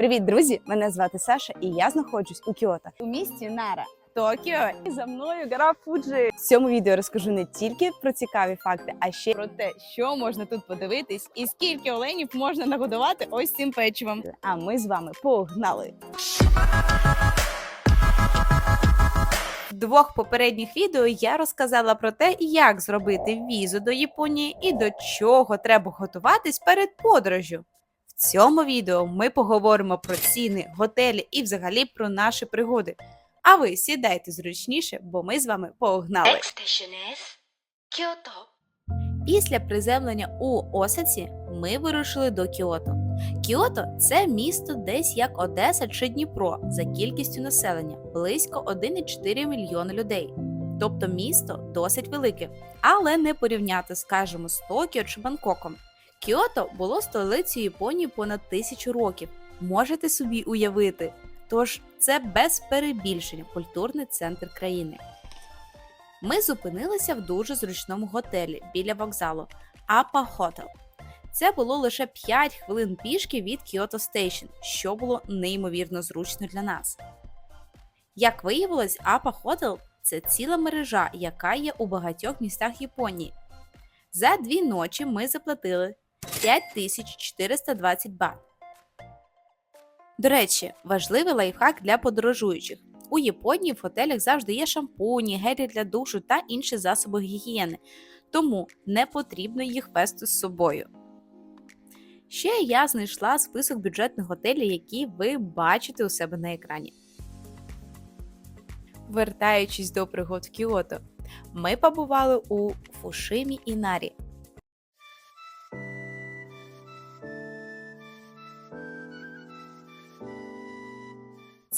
Привіт, друзі! Мене звати Саша, і я знаходжусь у Кіото у місті Нара. Токіо і за мною гора Фуджі. В цьому відео розкажу не тільки про цікаві факти, а ще про те, що можна тут подивитись, і скільки оленів можна нагодувати ось цим печивом. А ми з вами погнали! В двох попередніх відео я розказала про те, як зробити візу до Японії і до чого треба готуватись перед подорожю. Цьому відео ми поговоримо про ціни, готелі і взагалі про наші пригоди. А ви сідайте зручніше, бо ми з вами погнали. Після приземлення у Осаці ми вирушили до Кіото. Кіото це місто десь як Одеса чи Дніпро за кількістю населення близько 1,4 мільйона людей. Тобто місто досить велике, але не порівняти, скажімо, з Токіо чи Бангкоком. Кіото було столицею Японії понад тисячу років. Можете собі уявити. Тож це без перебільшення культурний центр країни. Ми зупинилися в дуже зручному готелі біля вокзалу Апа Hotel. Це було лише 5 хвилин пішки від Kyoto Station, що було неймовірно зручно для нас. Як виявилось, Апа Hotel – це ціла мережа, яка є у багатьох містах Японії. За дві ночі ми заплатили 5420 бат. До речі, важливий лайфхак для подорожуючих. У Японії в готелях завжди є шампуні, гелі для душу та інші засоби гігієни, тому не потрібно їх вести з собою. Ще я знайшла список бюджетних готелів, які ви бачите у себе на екрані. Вертаючись до пригод в Кіото, ми побували у Фушимі і Нарі.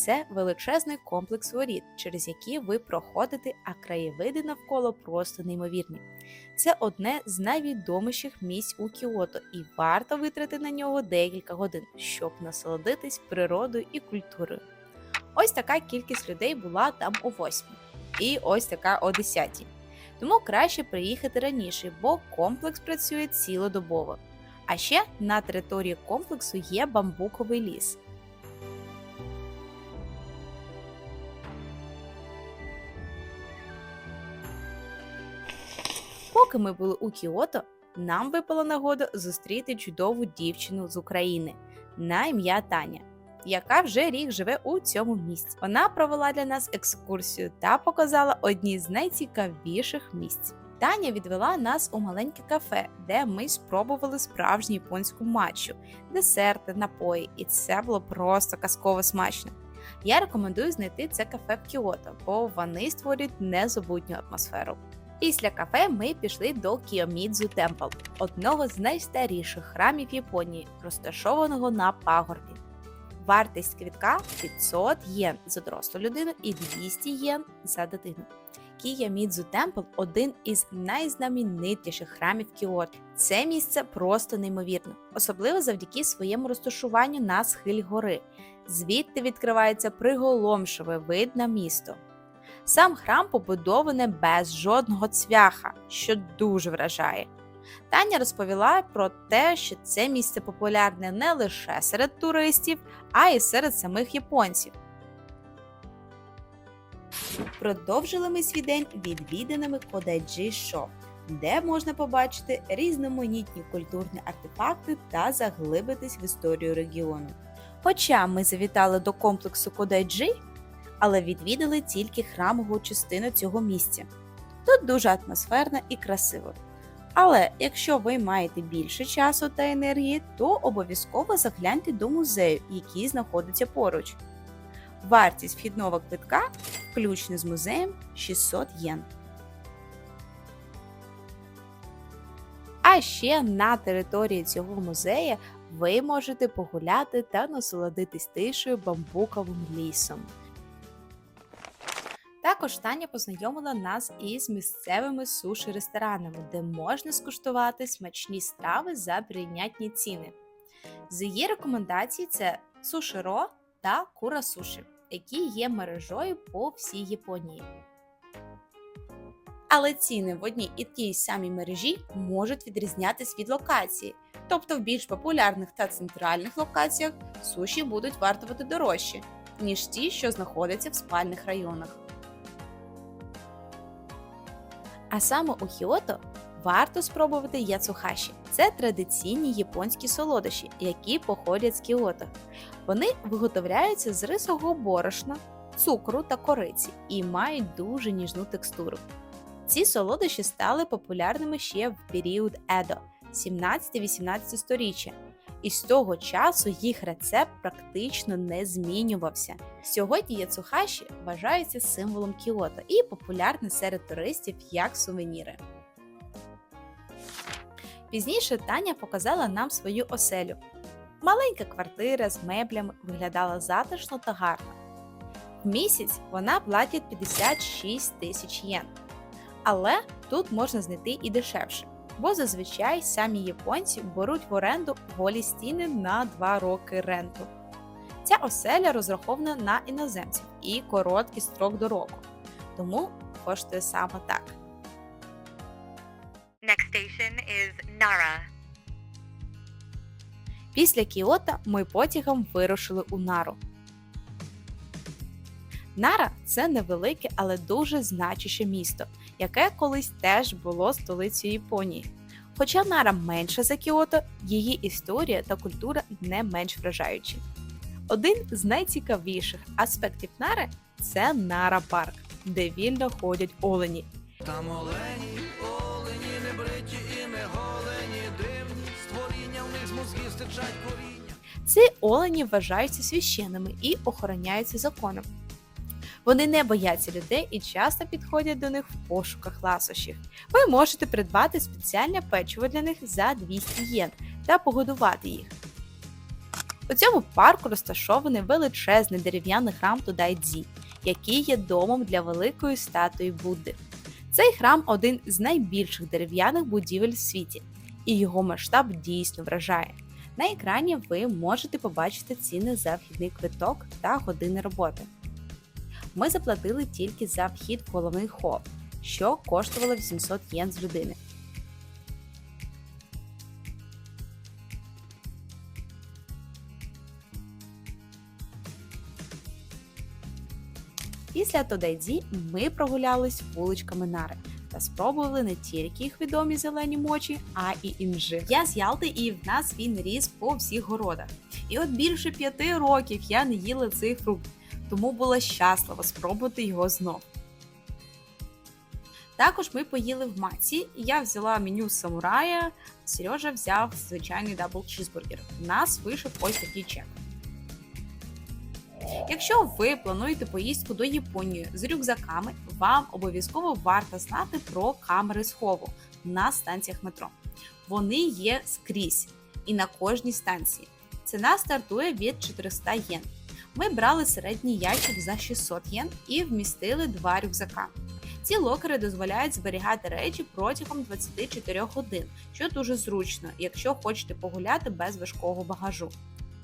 Це величезний комплекс воріт, через які ви проходите, а краєвиди навколо просто неймовірні. Це одне з найвідоміших місць у Кіото, і варто витрати на нього декілька годин, щоб насолодитись природою і культурою. Ось така кількість людей була там о 8 і ось така о 10. Тому краще приїхати раніше, бо комплекс працює цілодобово. А ще на території комплексу є бамбуковий ліс. Поки ми були у Кіото, нам випала нагода зустріти чудову дівчину з України на ім'я Таня, яка вже рік живе у цьому місці. Вона провела для нас екскурсію та показала одні з найцікавіших місць. Таня відвела нас у маленьке кафе, де ми спробували справжню японську матчу, десерти, напої, і це було просто казково смачно. Я рекомендую знайти це кафе в Кіото, бо вони створюють незабутню атмосферу. Після кафе ми пішли до Кіомідзу Темпл, одного з найстаріших храмів Японії, розташованого на пагорбі. Вартість квітка 500 єн за дорослу людину і 200 єн за дитину. Кіямідзу Темпл один із найзнаменитіших храмів Кіото. Це місце просто неймовірно, особливо завдяки своєму розташуванню на схиль гори. Звідти відкривається приголомшивий вид на місто. Сам храм побудований без жодного цвяха, що дуже вражає. Таня розповіла про те, що це місце популярне не лише серед туристів, а й серед самих японців. Продовжили ми свій день відвіданими Кодайджі Шо, де можна побачити різноманітні культурні артефакти та заглибитись в історію регіону. Хоча ми завітали до комплексу Кодайджі, але відвідали тільки храмову частину цього місця. Тут дуже атмосферно і красиво. Але якщо ви маєте більше часу та енергії, то обов'язково загляньте до музею, який знаходиться поруч. Вартість вхідного квитка, включно з музеєм, 600 єн. А ще на території цього музею ви можете погуляти та насолодитись тишою бамбуковим лісом. Також Таня познайомила нас із місцевими суші-ресторанами, де можна скуштувати смачні страви за прийнятні ціни. З її рекомендацій це суширо та кура суші, які є мережою по всій Японії. Але ціни в одній і тій самій мережі можуть відрізнятись від локації. Тобто в більш популярних та центральних локаціях суші будуть вартувати дорожче, ніж ті, що знаходяться в спальних районах. А саме у Кіото варто спробувати яцухаші. Це традиційні японські солодощі, які походять з Кіото. Вони виготовляються з рисового борошна, цукру та кориці і мають дуже ніжну текстуру. Ці солодощі стали популярними ще в період Едо 17-18 сторіччя, і з того часу їх рецепт практично не змінювався. Сьогодні яцухаші вважаються символом Кіото і популярні серед туристів як сувеніри. Пізніше Таня показала нам свою оселю. Маленька квартира з меблями виглядала затишно та гарно. В місяць вона платить 56 тисяч єн. Але тут можна знайти і дешевше, бо зазвичай самі японці беруть в оренду голі стіни на 2 роки ренту. Ця оселя розрахована на іноземців і короткий строк до року, тому коштує саме так. Next station is Nara. Після Кіота ми потягом вирушили у Нару. Нара це невелике, але дуже значуще місто, яке колись теж було столицею Японії. Хоча Нара менша за Кіото, її історія та культура не менш вражаючі. Один з найцікавіших аспектів Нари це Нара Парк, де вільно ходять олені. Там олені, олені, не бриті і не голені, дивні створіння, в них з мозгів стичать коріння. Ці олені вважаються священними і охороняються законом. Вони не бояться людей і часто підходять до них в пошуках ласощів. Ви можете придбати спеціальне печиво для них за 200 єн та погодувати їх. У цьому парку розташований величезний дерев'яний храм Тудайдзі, який є домом для великої статуї Будди. Цей храм один з найбільших дерев'яних будівель в світі, і його масштаб дійсно вражає. На екрані ви можете побачити ціни за вхідний квиток та години роботи. Ми заплатили тільки за вхід в головний хол, що коштувало 800 єн з людини. Після Тодайдзі ми прогулялись вуличками Нари та спробували не тільки їх відомі зелені мочі, а і інжир. Я з Ялти, і в нас він ріс по всіх городах. І от більше п'яти років я не їла цей фрукт, тому була щаслива спробувати його знов. Також ми поїли в маці. Я взяла меню самурая, Сережа взяв звичайний дабл чізбургер. У нас вийшов ось такий чек. Якщо ви плануєте поїздку до Японії з рюкзаками, вам обов'язково варто знати про камери схову на станціях метро. Вони є скрізь і на кожній станції. Ціна стартує від 400 єн. Ми брали середній ящик за 600 єн і вмістили два рюкзака. Ці локери дозволяють зберігати речі протягом 24 годин, що дуже зручно, якщо хочете погуляти без важкого багажу.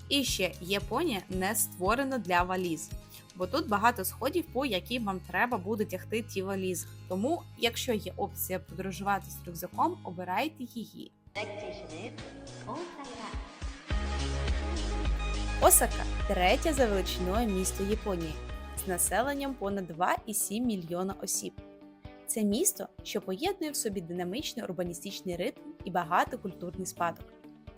І ще Японія не створена для валіз, бо тут багато сходів, по яким вам треба буде тягти ті валізи. Тому, якщо є опція подорожувати з рюкзаком, обирайте її. Осака третє за величиною місто Японії з населенням понад 2,7 мільйона осіб. Це місто, що поєднує в собі динамичний урбаністичний ритм і багатокультурний спадок.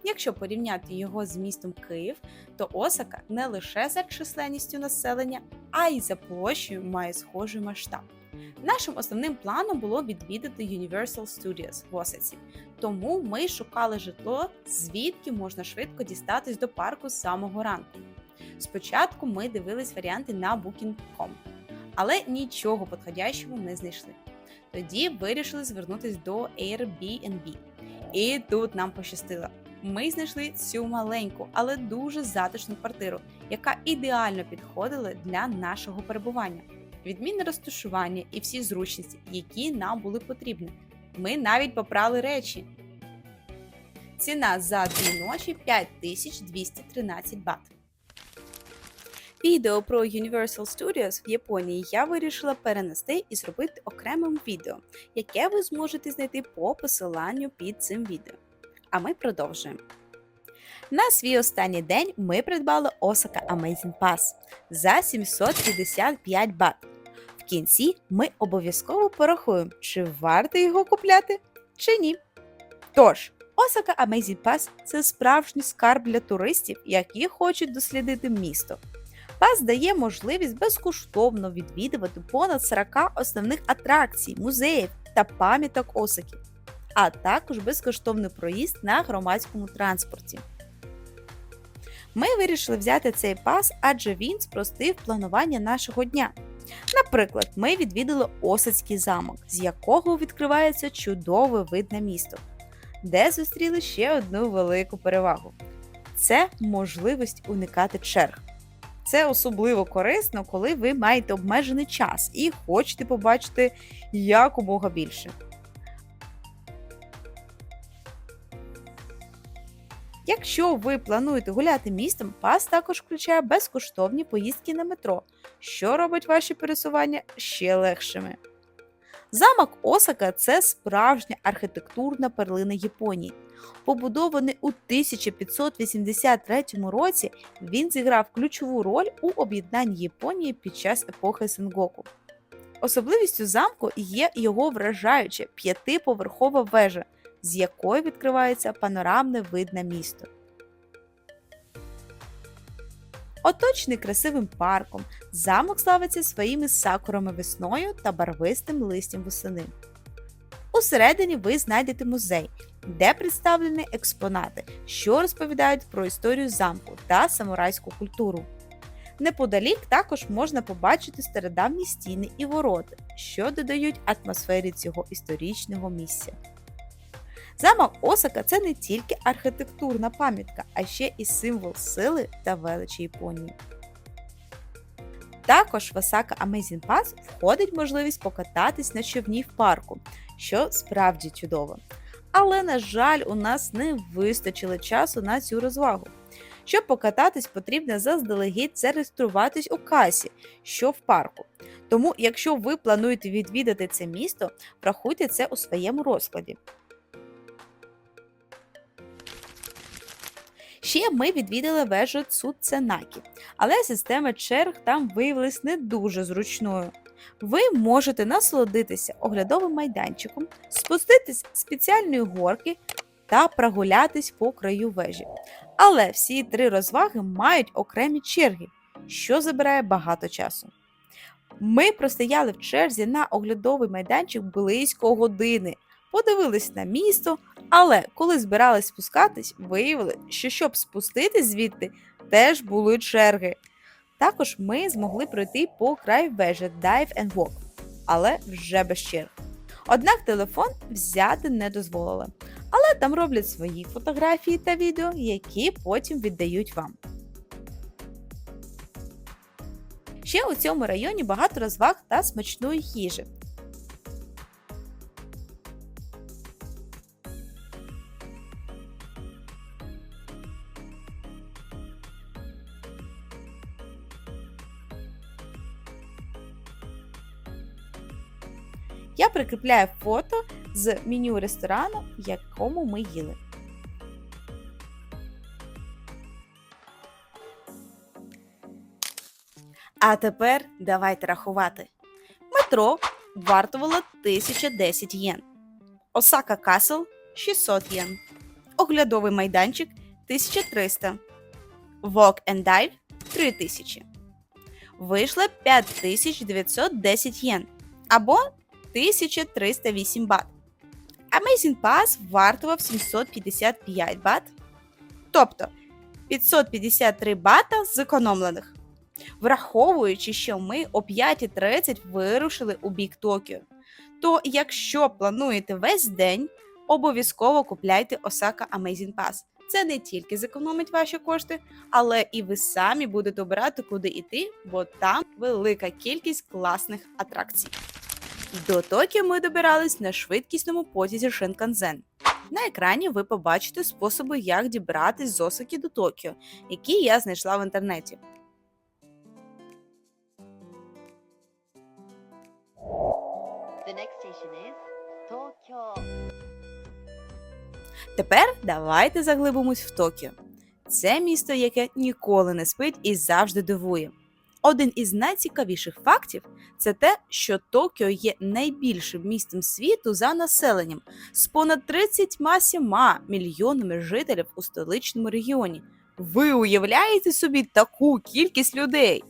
Якщо порівняти його з містом Київ, то Осака не лише за численністю населення, а й за площею має схожий масштаб. Нашим основним планом було відвідати Universal Studios в Осаці, тому ми шукали житло, звідки можна швидко дістатись до парку з самого ранку. Спочатку ми дивились варіанти на Booking.com, але нічого підходящого не знайшли. Тоді вирішили звернутися до Airbnb. І тут нам пощастило. Ми знайшли цю маленьку, але дуже затишну квартиру, яка ідеально підходила для нашого перебування. Відмінне розташування і всі зручності, які нам були потрібні. Ми навіть попрали речі. Ціна за дві ночі 5213 бат. Відео про Universal Studios в Японії я вирішила перенести і зробити окремим відео, яке ви зможете знайти по посиланню під цим відео. А ми продовжуємо. На свій останній день ми придбали Osaka Amazing Pass за 755 бат. В кінці ми обов'язково порахуємо, чи варто його купляти, чи ні. Тож, Osaka Amazing Pass – це справжній скарб для туристів, які хочуть дослідити місто. Пас дає можливість безкоштовно відвідувати понад 40 основних атракцій, музеїв та пам'яток Осаки, а також безкоштовний проїзд на громадському транспорті. Ми вирішили взяти цей пас, адже він спростив планування нашого дня. Наприклад, ми відвідали Осацький замок, з якого відкривається чудовий вид на місто, де зустріли ще одну велику перевагу це можливість уникати черг. Це особливо корисно, коли ви маєте обмежений час і хочете побачити якомога більше. Якщо ви плануєте гуляти містом, пас також включає безкоштовні поїздки на метро, що робить ваші пересування ще легшими. Замок Осака це справжня архітектурна перлина Японії. Побудований у 1583 році, він зіграв ключову роль у об'єднанні Японії під час епохи Сенгоку. Особливістю замку є його вражаюча п'ятиповерхова вежа, з якої відкривається панорамний вид на місто. Оточений красивим парком, замок славиться своїми сакурами весною та барвистим листям восени. Усередині ви знайдете музей, де представлені експонати, що розповідають про історію замку та самурайську культуру. Неподалік також можна побачити стародавні стіни і ворота, що додають атмосфері цього історичного місця. Замок Осака це не тільки архітектурна пам'ятка, а ще і символ сили та величі Японії. Також в Osaka Amazing Pass входить можливість покататись на човні в парку, що справді чудово. Але, на жаль, у нас не вистачило часу на цю розвагу. Щоб покататись, потрібно заздалегідь зареєструватись у касі, що в парку. Тому, якщо ви плануєте відвідати це місто, врахуйте це у своєму розкладі. Ще ми відвідали вежу Цуценакі, але система черг там виявилась не дуже зручною. Ви можете насолодитися оглядовим майданчиком, спуститись з спеціальної горки та прогулятись по краю вежі. Але всі три розваги мають окремі черги, що забирає багато часу. Ми простояли в черзі на оглядовий майданчик близько години, подивились на місто, але коли збирались спускатись, виявили, що щоб спуститись звідти, теж були черги. Також ми змогли пройти по краю вежі Dive and Walk, але вже без черг. Однак телефон взяти не дозволили, але там роблять свої фотографії та відео, які потім віддають вам. Ще у цьому районі багато розваг та смачної їжі. Я прикріпляю фото з меню ресторану, в якому ми їли. А тепер давайте рахувати. Метро вартувало 1010 єн. Осака Касл 600 єн. Оглядовий майданчик 1300. Walk and Dive 3000. Вийшло 5910 єн. Або 1308 бат. Amazing Pass вартував 755 бат, тобто 553 бата зекономлених. Враховуючи, що ми о 5.30 вирушили у бік Токіо. То якщо плануєте весь день, обов'язково купляйте Osaka Amazing Pass. Це не тільки зекономить ваші кошти, але і ви самі будете обирати, куди йти, бо там велика кількість класних атракцій. До Токіо ми добирались на швидкісному потязі Шинканзен. На екрані ви побачите способи, як дібратись з Осаки до Токіо, які я знайшла в інтернеті. The next is Tokyo. Тепер давайте заглибимось в Токіо. Це місто, яке ніколи не спить і завжди дивує. Один із найцікавіших фактів це те, що Токіо є найбільшим містом світу за населенням з понад 37 мільйонами жителів у столичному регіоні. Ви уявляєте собі таку кількість людей?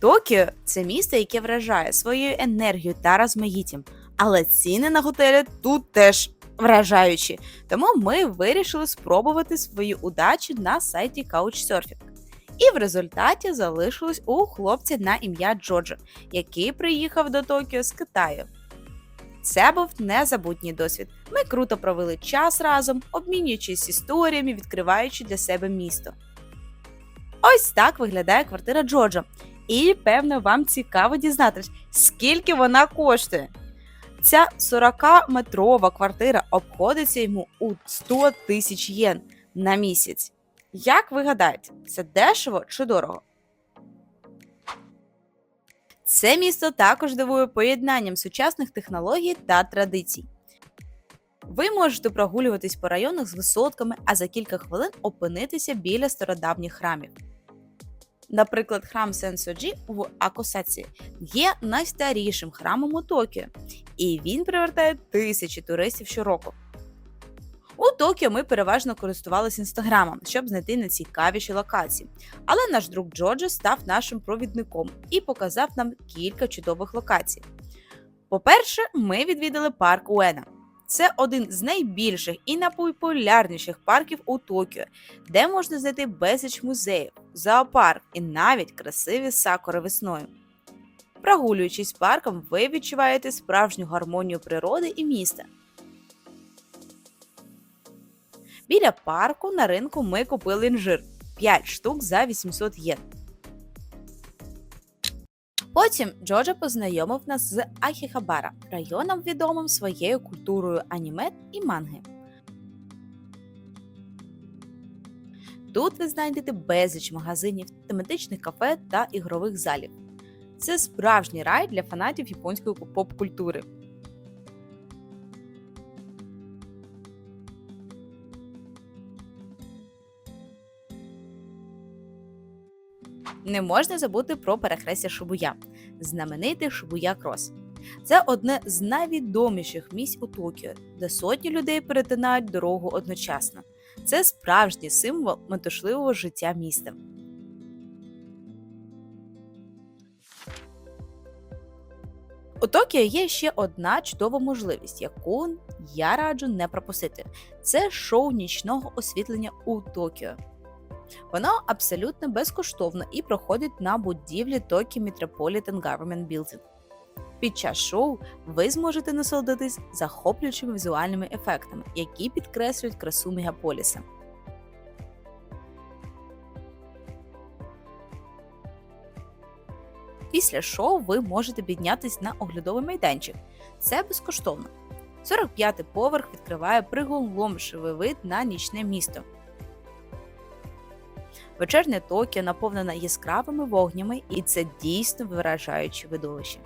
Токіо це місто, яке вражає своєю енергією та розмаїттям, але ціни на готелі тут теж вражаючі. Тому ми вирішили спробувати свою удачу на сайті Couchsurfing. І в результаті залишилось у хлопця на ім'я Джоджо, який приїхав до Токіо з Китаю. Це був незабутній досвід. Ми круто провели час разом, обмінюючись історіями, відкриваючи для себе місто. Ось так виглядає квартира Джоджо. І певно, вам цікаво дізнатись, скільки вона коштує. Ця 40-метрова квартира обходиться йому у 100 тисяч єн на місяць. Як ви гадаєте, це дешево чи дорого? Це місто також дивує поєднанням сучасних технологій та традицій. Ви можете прогулюватись по районах з висотками, а за кілька хвилин опинитися біля стародавніх храмів. Наприклад, храм Сенсоджі в Акосаці є найстарішим храмом у Токіо, і він привертає тисячі туристів щороку. У Токіо ми переважно користувалися інстаграмом, щоб знайти найцікавіші локації. Але наш друг Джоджо став нашим провідником і показав нам кілька чудових локацій. По-перше, ми відвідали парк Уена. Це один з найбільших і найпопулярніших парків у Токіо, де можна знайти безліч музеїв, зоопарк і навіть красиві сакури весною. Прогулюючись парком, ви відчуваєте справжню гармонію природи і міста. Біля парку на ринку ми купили інжир 5 штук за 800 єн. Потім Джоджо познайомив нас з Ахіхабара, районом відомим своєю культурою аніме і манги. Тут ви знайдете безліч магазинів, тематичних кафе та ігрових залів. Це справжній рай для фанатів японської поп-культури. Не можна забути про перехрестя Шибуя, знаменитий Шибуя Крос. Це одне з найвідоміших місць у Токіо, де сотні людей перетинають дорогу одночасно. Це справжній символ метушливого життя міста. У Токіо є ще одна чудова можливість, яку я раджу не пропустити. Це шоу нічного освітлення у Токіо. Воно абсолютно безкоштовно і проходить на будівлі Tokyo Metropolitan Government Building. Під час шоу ви зможете насолодитись захоплюючими візуальними ефектами, які підкреслюють красу мегаполіса. Після шоу ви можете піднятися на оглядовий майданчик. Це безкоштовно. 45-й поверх відкриває приголомшивий вид на нічне місто. Вечерня Токіо наповнена яскравими вогнями, і це дійсно вражаюче видовище.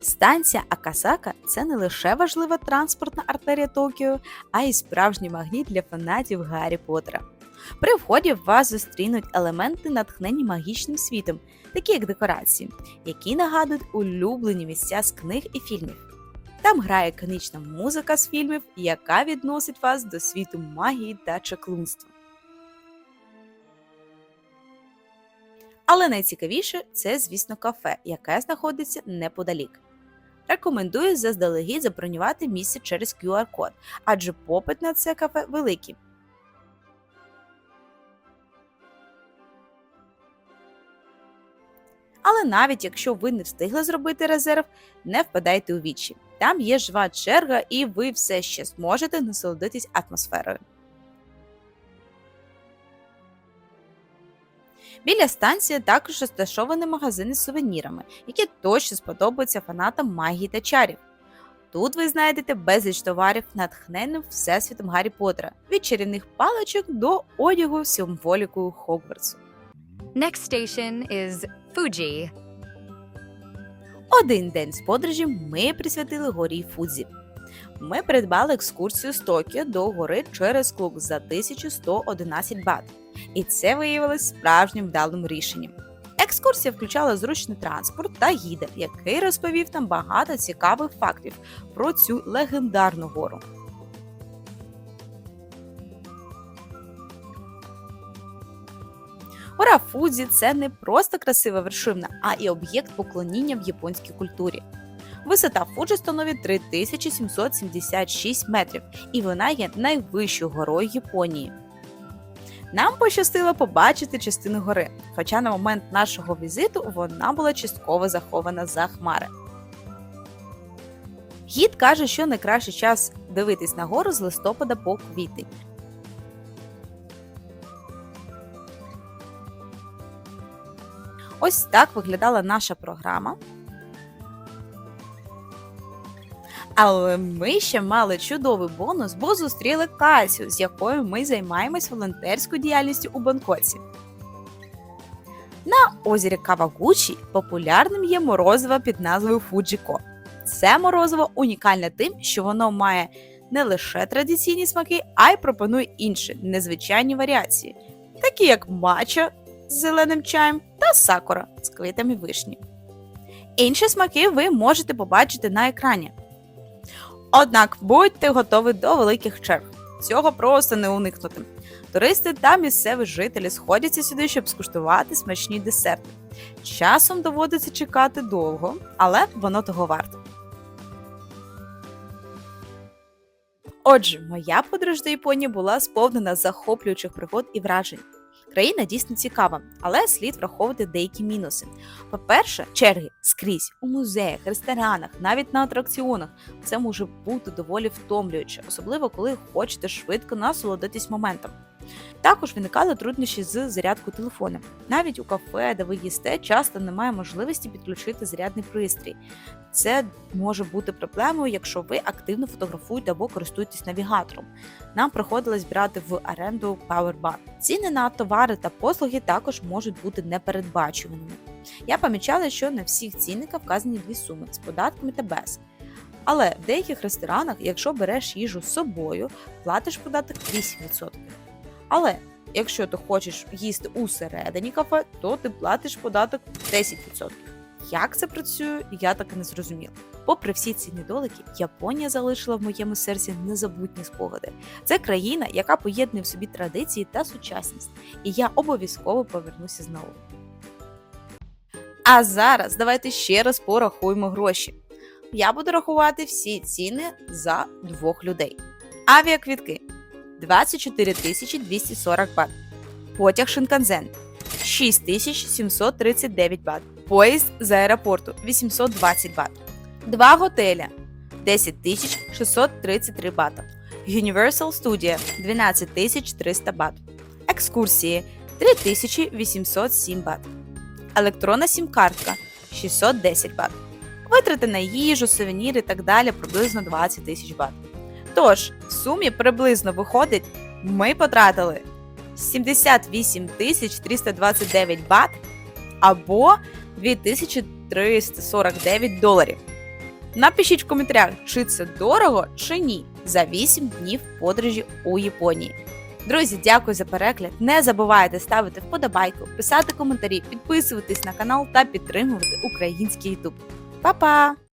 Станція Акасака це не лише важлива транспортна артерія Токіо, а й справжній магніт для фанатів Гаррі Поттера. При вході вас зустрінуть елементи, натхнені магічним світом, такі як декорації, які нагадують улюблені місця з книг і фільмів. Там грає канічна музика з фільмів, яка відносить вас до світу магії та чаклунства. Але найцікавіше це, звісно, кафе, яке знаходиться неподалік. Рекомендую заздалегідь забронювати місце через QR-код, адже попит на це кафе великий. Але навіть якщо ви не встигли зробити резерв, не впадайте у вічі. Там є жива черга, і ви все ще зможете насолодитись атмосферою. Біля станції також розташовані магазини з сувенірами, які точно сподобаються фанатам магії та чарів. Тут ви знайдете безліч товарів, натхненним всесвітом Гаррі Поттера, від чарівних паличок до одягу з символікою Хогвартсу. Next station is Fuji. Один день з подорожі ми присвятили горі Фудзі. Ми придбали екскурсію з Токіо до гори через клуб за 1111 бат. І це виявилось справжнім вдалим рішенням. Екскурсія включала зручний транспорт та гіда, який розповів нам багато цікавих фактів про цю легендарну гору. Гора Фудзі це не просто красива вершина, а і об'єкт поклоніння в японській культурі. Висота Фуджі становить 3776 метрів, і вона є найвищою горою Японії. Нам пощастило побачити частину гори, хоча на момент нашого візиту вона була частково захована за хмари. Гід каже, що найкращий час дивитись на гору з листопада по квітень. Ось так виглядала наша програма. Але ми ще мали чудовий бонус, бо зустріли Касю, з якою ми займаємось волонтерською діяльністю у Бангкоці. На озері Кавагучі популярним є морозиво під назвою Фуджіко. Це морозиво унікальне тим, що воно має не лише традиційні смаки, а й пропонує інші незвичайні варіації, такі як матча з зеленим чаєм та сакура з квітами вишні. Інші смаки ви можете побачити на екрані. Однак будьте готові до великих черг. Цього просто не уникнути. Туристи та місцеві жителі сходяться сюди, щоб скуштувати смачні десерти. Часом доводиться чекати довго, але воно того варто. Отже, моя подорож до Японії була сповнена захоплюючих пригод і вражень. Країна дійсно цікава, але слід враховувати деякі мінуси. По-перше, черги скрізь у музеях, ресторанах, навіть на атракціонах. Це може бути доволі втомлююче, особливо коли хочете швидко насолодитись моментом. Також виникали труднощі з зарядкою телефона. Навіть у кафе, де ви їсте, часто немає можливості підключити зарядний пристрій. Це може бути проблемою, якщо ви активно фотографуєте або користуєтесь навігатором. Нам приходилось брати в оренду Powerbank. Ціни на товари та послуги також можуть бути непередбачуваними. Я помічала, що на всіх цінниках вказані дві суми з податками та без. Але в деяких ресторанах, якщо береш їжу з собою, платиш податок 8%. Але якщо ти хочеш їсти усередині кафе, то ти платиш податок 10%. Як це працює, я так і не зрозуміла. Попри всі ці недоліки, Японія залишила в моєму серці незабутні спогади. Це країна, яка поєднує в собі традиції та сучасність, і я обов'язково повернуся знову. А зараз давайте ще раз порахуємо гроші. Я буду рахувати всі ціни за двох людей. Авіаквітки 24 240 бат. Потяг Шинканзен 6739 бат. Поїзд з аеропорту 820 бат. Два готеля 10 633 бата. Universal Studio 12 300 бат. Екскурсії 3807 бат. Електронна сім-картка 610 бат. Витрати на їжу, сувеніри і так далі приблизно 20 тисяч бат. Тож, в сумі приблизно виходить, ми потратили 78 тисяч 329 бат або 2349 доларів. Напишіть в коментарях, чи це дорого чи ні за 8 днів подорожі у Японії. Друзі, дякую за перегляд. Не забувайте ставити вподобайку, писати коментарі, підписуватись на канал та підтримувати український YouTube. Па-па!